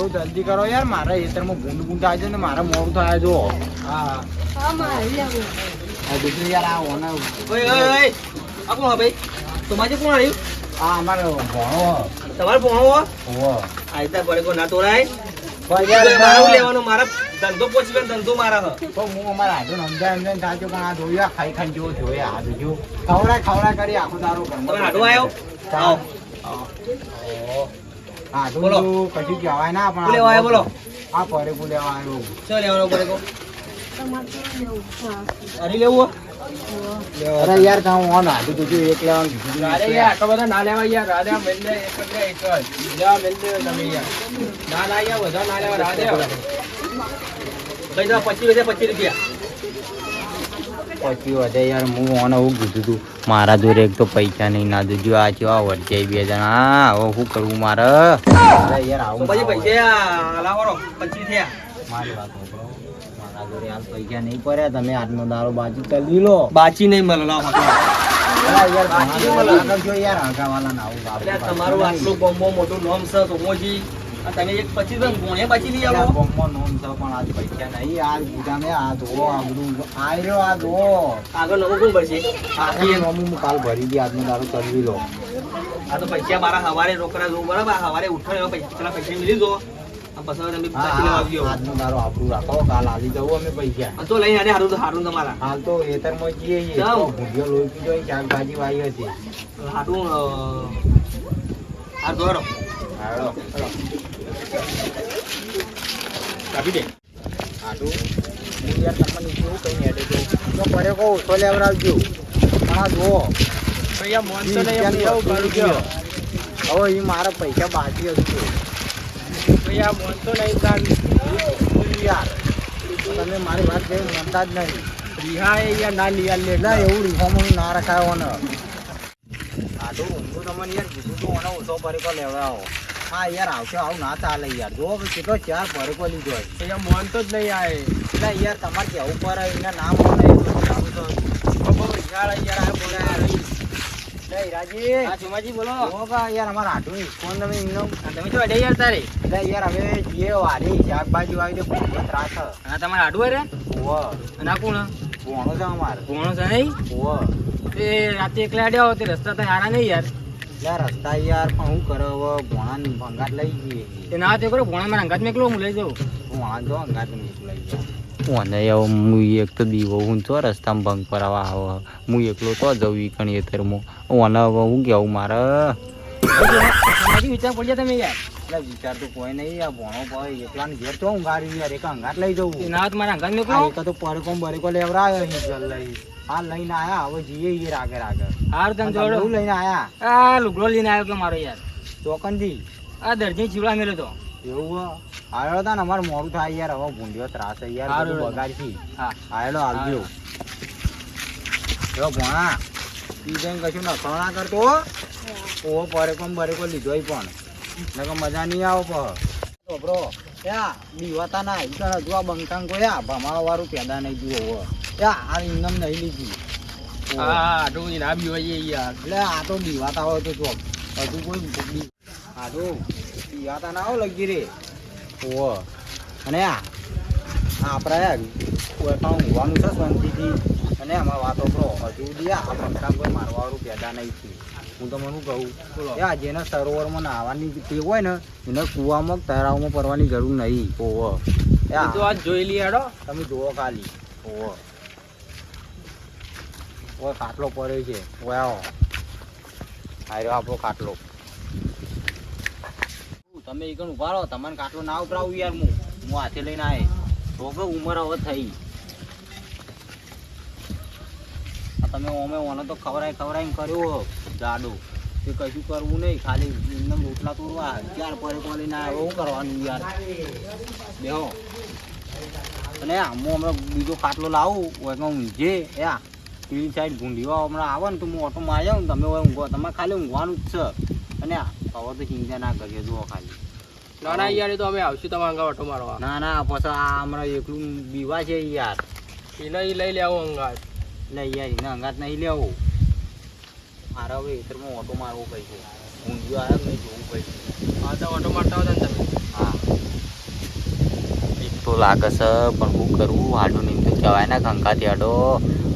તો જલ્દી કરો યાર મારા ખેતરમાં ભૂંડ ભૂંડ આવે છે ને મારા મોડું થાય જો હા. હા મારે લેવું આ દીકરી યાર આ ઓને ઓય ઓય ઓય. આ કોણ ભાઈ તમારે કોણ આવ્યું? આ અમારે ભણો. તમારે ભણો હો? હોવો. આયતા પડે કો ના તોરાય હું લેવાનું મારા ધંધો પોચી ગયો ધંધો મારા હ. તો હું અમારા હાથો સમજાય સમજાય થાચો પણ આ જોયા ખાઈ ખાઈ જો જોયા આ જો ખવડાય ખવડાય કરી આખો દારો ઘરમાં હાડો આવ્યો આવો. હા બોલો. કશું કહેવાય ના પણ શું બોલો આ પરે કુ લેવા શું લેવાનો પડે કો તમારે તો લેવું હા હરી લેવું હો અરે યાર કાં ઓન હાથું તો એક લેવાનું અરે યાર, આટલો બધો ના લેવાય યાર. રાધે એક એક જ. જા, મેલ તમે યાર. ના ના યાર, બધા ના લેવા, રાધે. તો પચીસ રૂપિયા પચીસ રૂપિયા પછી વધે યાર હું ઓને એવું કીધું તું મારા જોડે એક તો પૈસા નહીં ના જોજો આ કેવા વરજાઈ બે જણા હવે શું કરવું મારે? યાર આવું પછી પૈસા લાવવાનો પચીસ થયા. મારી વાત મારા જોડે હાલ પૈસા નહીં પડ્યા તમે આજનો દારો બાજુ ચલવી લો બાચી નહીં મળે લાવો. તમારું આટલું મોટું નોમ છે સોમોજી આ તમે એક પછી રન પછી લઈ આવો. બોમ્બમાં નોમ છે પણ આજ પૈસા નહીં આ બુધાને આ ધો આ બધું આઈ રહ્યો આ ધો આગળ નવું કોણ ભરશે? આખી નોમું હું કાલ ભરી દી આજનો દારો ચલવી લો. આ તો પૈસા મારા હવારે રોકડા જોવું બરાબર? આ હવારે ઉઠો એવા પૈસા પેલા પૈસા મિલી દો આ આજનો દારો આપણું રાખો કાલ આલી જવું અમે પૈસા. આ તો લઈને આને હારું તો હારું તમારા. હાલ તો ખેતરમાં જઈએ. તો લોહી પીધો શાકભાજી વાવી હતી. હારું આ દોરો હાલો. કાપી દે. હું યાર તમને કેવું કહીને હેડે છું. તો પરે કહું ઓછો લેવડાવજો. પણ આ જુઓ? હવે એ મારા પૈસા બાકી હતું તમે મારી વાત કઈ માનતા જ નહીં રિહાય યાર, ના લિયા લે. ના એવું રિફોર્મ ના રખાયો ને આટલું ઊંધું તમને યાર કીધું તો ઓછો પરેકો લેવડાવો હા યાર આવશે આવું ના ચાલે યાર. જો હવે કેટલો ચાર ભરકો લીધો હોય તો યાર, મોન તો જ નહીં આવે. એટલે યાર તમારે કેવું પડે? એના નામ એ બધું સારું તો બહુ બહુ યાર, આ બોલે. હા સોમાજી બોલો. યાર અમારા હાટું ફોન તમે એમનો તમે તો અડે યાર તારે. એટલે યાર હવે જે વાડી શાકભાજી વાવી દે ભૂંડો ત્રાસ છે. તમારે આડું રે? અને આ કોણ ભૂણો છે અમારે. ભોણો છે નહીં? ઓવ તે રાતે એકલા અડ્યા તે રસ્તા તો હારા નહીં યાર યાર. રસ્તા યાર પણ શું કરો હવે? ભોણાને ભંગાટ લઈ જઈએ તે ના તે કરો ભોણા મારા અંગાત મેકલો હું લઈ જાઉં. ભોણા લઈ મને હું એક તો દીવો હું તો રસ્તામાં ભંગ પર આવો. હું એકલો તો જવું ઈ કણી એતરમાં ઓને હવે હું કેવું મારે? વિચાર પડી તમે યાર વિચાર તો કોઈ નહીં આ ભોણો ભાઈ ઘેર તો ઊંઘાડી યાર એક અંગાટ લઈ જવું તે ના તો મારા અંગાત આ મેકલો એક તો પરેકો બરેકો લેવડાયો અહીં જલ લઈ આ લઈને આયા હવે જઈએ ઈ આગળ આગળ હારું તમે જોડો લઈને આયા આ લુગડો લઈને આવ્યો કે મારો યાર ચોકનથી આ દરજી ચીવડા મેળ્યો તો એવું હે? તા ને અમારે મોડું થાય યાર હવે ભૂંડ્યો ત્રાસ યાર. બગાડશી ભણા આવજો જો ભોણા ઈ કશું નખરો ના કરતો ઓ પરેકો બરેકો લીધો ઈ પણ. નકર મજા નહીં આવો પહ. તો બ્રો યા બીવાતા ના ઈ તને જો આ બંકાંગ ભમાવા વાળું પેદા નહીં જુઓ યા આ ઇન્નમ નહીં લીધી. હા આટલું ના બી યાર. એટલે આ તો બીવાતા હોય તો ચોક હજુ કોઈ આ તો બીવાતા ના હોય લગી રે. ઓવો અને આ આપણે કોઈપણ ઊંઘવાનું છે શાંતિથી. અને આમાં વાતો કરો. હજુ સુધી આ પંખા કોઈ મારવાવાળું પેદા નહીં છે હું તમને કહું? બોલો. યા જેને સરોવરમાં નાહવાની ટેવ હોય ને એને કૂવામાં તળાવમાં પડવાની જરૂર નહીં. એ તો આ જોઈ લઈએ હેડો. તમે જુઓ ખાલી. ઓવો ઓય ખાટલો પડ્યો છે. ઓય આવો. આર્યો આપણો ખાટલો. તમે એ કણ ઊભા રહો. તમને ખાટલો ના ઉભરાવું યાર હું. હું હાથે લઈને આવે તો ઉંમર હવે થઈ. તમે ઓમે ઓને તો ખવરાય ખવરાઈને કર્યો જાડો. તે કશું કરવું નહીં, ખાલી એમને રોટલા તોડવા ચાર પરે કોલીને આવે શું કરવાનું યાર? બેહો. અને આમાં હમણાં બીજો ખાટલો લાવું કે ઊંઘે યા પેલી સાઈડ ગુંડીવા હમણાં આવે ને તો હું ઓટોમાં આવી જાઉં ને તમે ઊંઘો. તમારે ખાલી ઊંઘવાનું જ છે. અને હવે તો ચિંતા ના કરીએ, જુઓ ખાલી. ના ના યાર એ તો અમે આવશું તમારા અંગા ઓટો મારવા. ના ના પછી આ હમણાં એકલું બીવા છે યાર. એને ઈ લઈ લેવો અંગાત એટલે યાર એને અંગાત નહીં લેવો. મારે હવે ખેતરમાં ઓટો મારવો કઈ છે ઊંઘ્યો આવ્યો નહીં જોવું હા તો ઓટો મારતા હતા ને તમે. હા. તો લાગે છે પણ હું કરવું આડું નહીં તો કહેવાય ને કંકાથી હાડો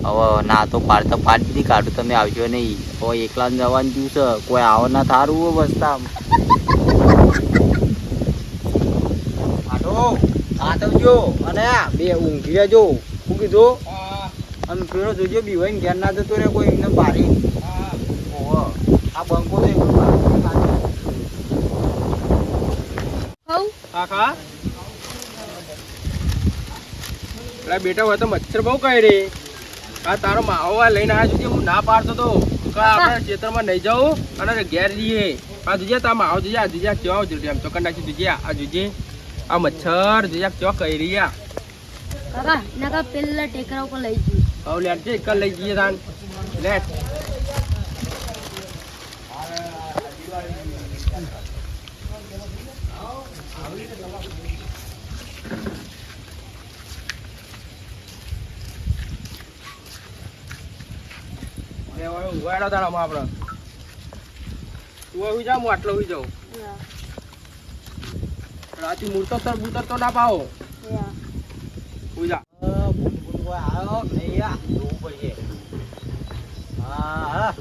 હવે ના તો પાડતા પાડી દીધી કાઢું તમે આવજો નહીં. હવે એકલા જવાનું થયું છે. કોઈ આવો ના થારું હો બસતા આડો સાચવજો અને બે ઊંઘી રહેજો. શું કીધું અને પેલો જોજો બીવાઈને ઘેર ના જતો રે કોઈ એમને બારી. આ બંકો તો કાકા? બેટા હોય તો મચ્છર બહુ કહે રે. આ તારો માવો લઈને આવ્યો સુધી હું ના પાડતો તો. કે આપણે ચેતરમાં નહીં જાઉં અને ઘેર જઈએ. આ જુજે તા માવો જુજે આ જુજે આ કેવા જોજે આમ ચોકન નાખી જુજે આ જોજે. આ મચ્છર જોયા ચો કહી રહ્યા. કાકા કા પેલા ટેકરા ઉપર લઈ જઈએ હવે લેટ ટેકરા લઈ જઈએ તાન. લેટ લેવાયો ઉગાડો તારા માં આપણે. તું આવી જા હું આટલો આવી જાઉં. રાતી મૂર્તો તર બૂતર તો ના પાવો હોઈ જા અ, ભૂંડ ભૂંડ કોઈ આવ્યો આ? જોવું પડશે. હા, હા.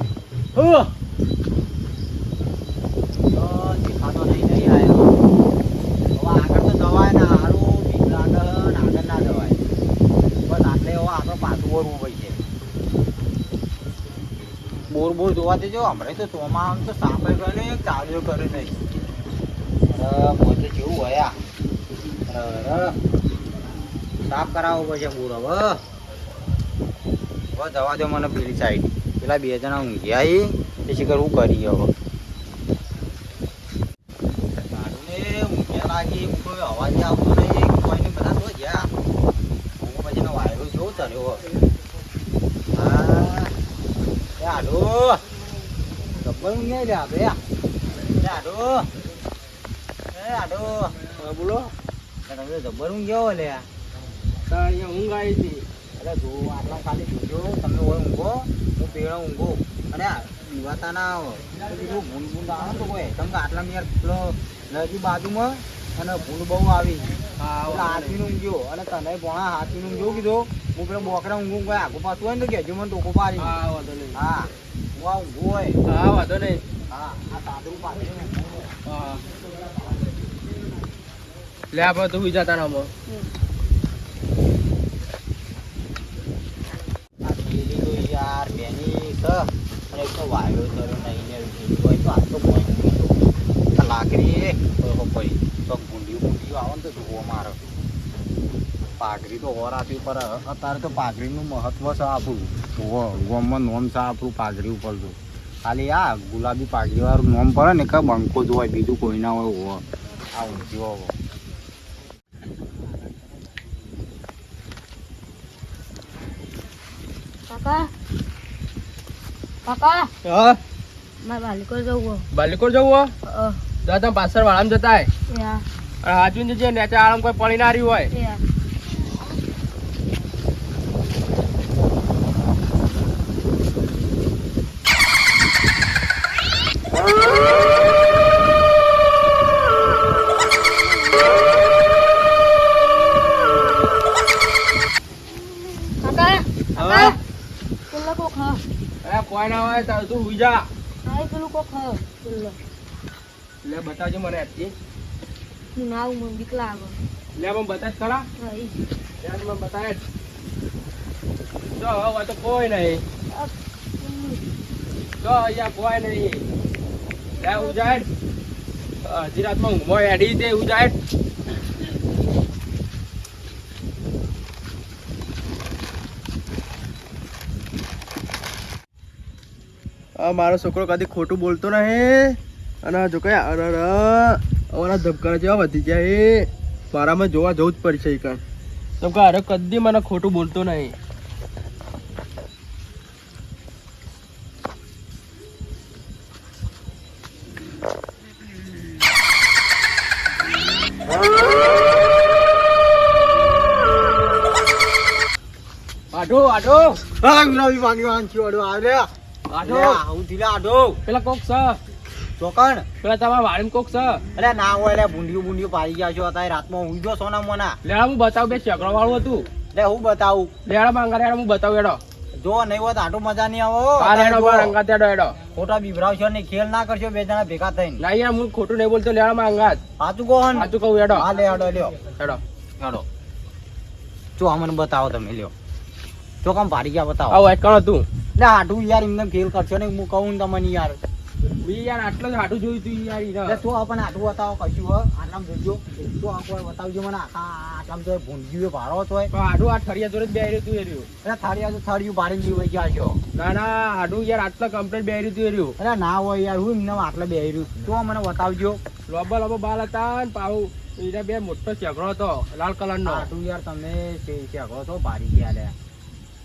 દેખાતો નહીં, નહીં આવ્યો. હવે આગળ તો જવાય ના, હારું બીક લાગે આગળ ના જવાય. બસ આટલે હવે આપણે પાછું વળવું પડશે. બોર બોર જોવા દેજો હમણાં તો ચોમાસામાં તો સાપે ગયો ને ચાલ્યો કરે નહીં અરે જેવું કેવું હોય. સાફ કરાવવો પડશે બોર હવે હવે જવા દો મને પેલી સાઈડ પેલા બે જણા ઊંઘી આવી પછી હું. કરી હવે લાગી. કોઈ અવાજ આવતો નહીં. કોઈને બધા તો ગયા. હું પછીનો વાયરો જેવો ચડ્યો હા. હાલો ગબ્બર ઊંઘ્યા લે આપણે એ આડો. બોલો. તમે તો જબ્બર ઊંઘ્યા હો લે અહીંયા ઊંઘ આવી હતી. એટલે જો આટલા ખાલી જોજો તમે હોય ઊંઘો હું પેલા ઊંઘો. અને આ દીવાતાના તો બીજું ભૂંડ ભૂંડ આવે ને તો કોઈ. કેમ કે આટલા યાર પેલો નદી બાજુમાં અને ભૂલ બહુ આવી. હા એટલે હાથીનું ઊંઘ્યો. અને તને ભોણા હાથીનું ઊંઘ્યો કીધો. હું પેલો બોકડા ઊંઘું કોઈ આગુ પાછું હોય ને તો કહેજો મને ટોકો પાડી. હા વાંધો નહીં. હા હું આ ઊંઘું હોય. હા વાંધો નહીં. હા આ સાદરું પાછું ઊંઘું હા. લે, આપણે તું બીજા આ યાર બેની તો વાયો તો તો લાકડી ઓહો ભાઈ તો ગુંડિયું ગુંડિયું આવે ને તો જુઓ મારો પાઘડી તો હોરાથી ઉપર અત્યારે તો પાઘડીનું મહત્વ છે આપણું જુઓ ગોમમાં નોમ છે ઉપર તો ખાલી આ ગુલાબી પાઘરી વાળું નોમ પડે ને કે બંકો જ હોય, બીજું કોઈ ના હોય હો આ ઊંધી હોવો કાકા કાકા હા? મારે બાલિકો જવું બાલિકોર જવું દાદા પાછળ વાળામાં જતા હે અને હાચવીને જજે આરામ કોઈ પડી ના રહ્યું હોય યા કાકા હા પેલો કોક હા એ કોઈ ના હોય તો તું હુઈ જા. હા પેલું કોક હા લે. બતાવજો મને આજથી હું ના આવું મને બીક લાગે લે મને બતાજ ખરા. હા ઈ. લે મને બતાવે જો હવે તો કોઈ નહીં. જો અહીંયા કોઈ નહીં. લે ઉજાડ. હજી રાતમાં ઊંઘમાં એડી દે ઉજાડ. મારો છોકરો કદી ખોટું બોલતો નહીં અને જો કે અરે અમારા ધબકારા જેવા વધી જાય એ. મારામાં જોવા જવું જ પડશે એ કાન તો કે અરે કદી મને ખોટું બોલતો નહીં. આડો આડો. હા નવી પાણી વાંચ્યું અડો આવે આઢો આઢો હું ધીલા આઢો પેલા કોક સ ચોકણ? પેલા તમારા વાળીમ કોક છે. અરે ના હોય એટલે ભૂંડિયું ભૂંડિયું પાડી ગયા છો અત્યારે રાતમાં. ઊંઘી સોના મોના. લેડા હું બતાવું બે ચકડો વાળું હતું. લે હું બતાવું. લેડા માંગા લેડા હું બતાવું એડો. જો નહીં હોય તો આટલું મજા નહીં આવો અત્યારે બાર જો, અંગા તેડો એડો. ખોટા બીભરાવશો ને ખેલ ના કરશો બે જણા ભેગા થઈને. ના યાર હું ખોટું નહીં બોલતો લેડા માંગા. સાચું કહો ને. સાચું કહું એડો. હા લે હડો લ્યો. એડો. એડો. જો આ મને બતાવો તમે લ્યો. જો કામ ભારી ગયા બતાવો. આવું કણ તું. એટલે આટું યાર એમને ફેલ કરશો ને હું કહું ને તમને યાર. બી યાર આટલો જ હાટું જોયું તું યાર એટલે તો આપણને આટલું બતાવો કશું હો. આટલામાં જોજો. તો આ કોઈ બતાવજો મને આખા આટલામ તો ભૂંડ્યું ભારો તો. હાડું આ ઠરિયા જોડે જ બે તું એ રહ્યું. એટલે તો આજુ થાળીયું ભાડીને જીવાઈ ગયા છો. ના ના હાડું યાર આટલા કમ્પ્લીટ બે તું એ રહ્યું. એટલે ના હોય યાર હું એમને આટલે બેહર્યું. તો મને બતાવજો. લોબો લોબો બાલ હતા ને પાહુ. એને બે મોટો ચેકડો હતો લાલ કલર નો આટુ યાર તમે છે- તો ભારી ગયા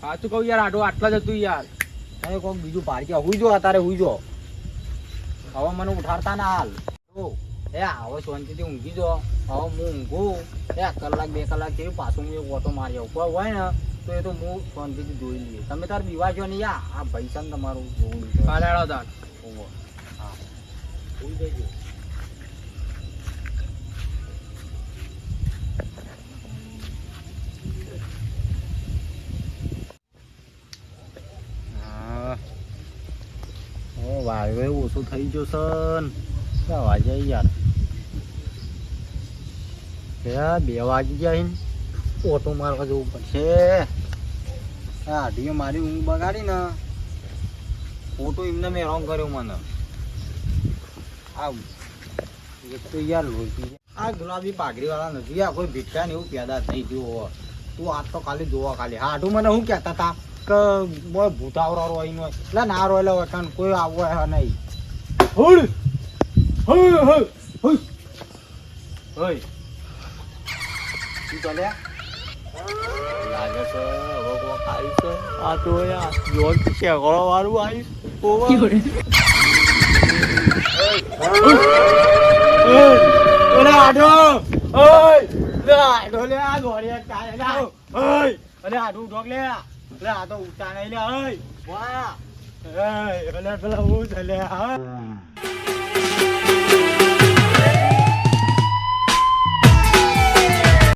સાચું કહું યાર આટો આટલા જ હતું યાર. તમે કોઈક બીજું ભારી કે હુઈ જો અત્યારે હુઈ જો. હવે મને ઉઠાડતા ના હાલ. એ હવે શાંતિથી ઊંઘી જો. હવે હું ઊંઘું. એ કલાક બે કલાક જેવી પાછું હું એક ઓટો મારી આવું. હોય ને તો એ તો હું શાંતિથી જોઈ લઈએ. તમે તાર બીવા છો ને યા આ પૈસા ને તમારું જોવું કાલે તાન ઓહો. હા. હુઈ જજો વાયુ ઓછું થઈ ગયો છે ક્યાં વાગે યાર? ક્યાં બે વાગી ગયા ઓટો મારવા જવું પડશે. આ અઢીએ મારી ઊંઘ બગાડી ને. ફોટો એમને મેં રોંગ કર્યો મને. આ એક તો યાર લોહી. આ ગુલાબી પાઘડી વાળા નથી, આ કોઈ ભીટકા ને એવું પેદા થઈ ગયું હોય. તું આજ તો ખાલી જોવા ખાલી. હા મને શું કહેતા હતા? કે મોય ભૂતાવરો રોઈ નો એટલે ના રોયલો હોય કારણ કોઈ આવો હે નહીં. હુડ હુડ હુડ હુડ હોય શું ચાલે? લાગે છે હવે કોક આવ્યું છે. આ તો યાર જોર શેગળો વાળું આવ્યું ઓવર ઓલે આડો! ઓય. લે આડો લે આ ગોળિયા કાય લે ઓય. અલે આડું ઢોક લે. લે આ તો ઉઠા નહીં લે ઓય વાહ. અલે પેલા હું છે લે હા.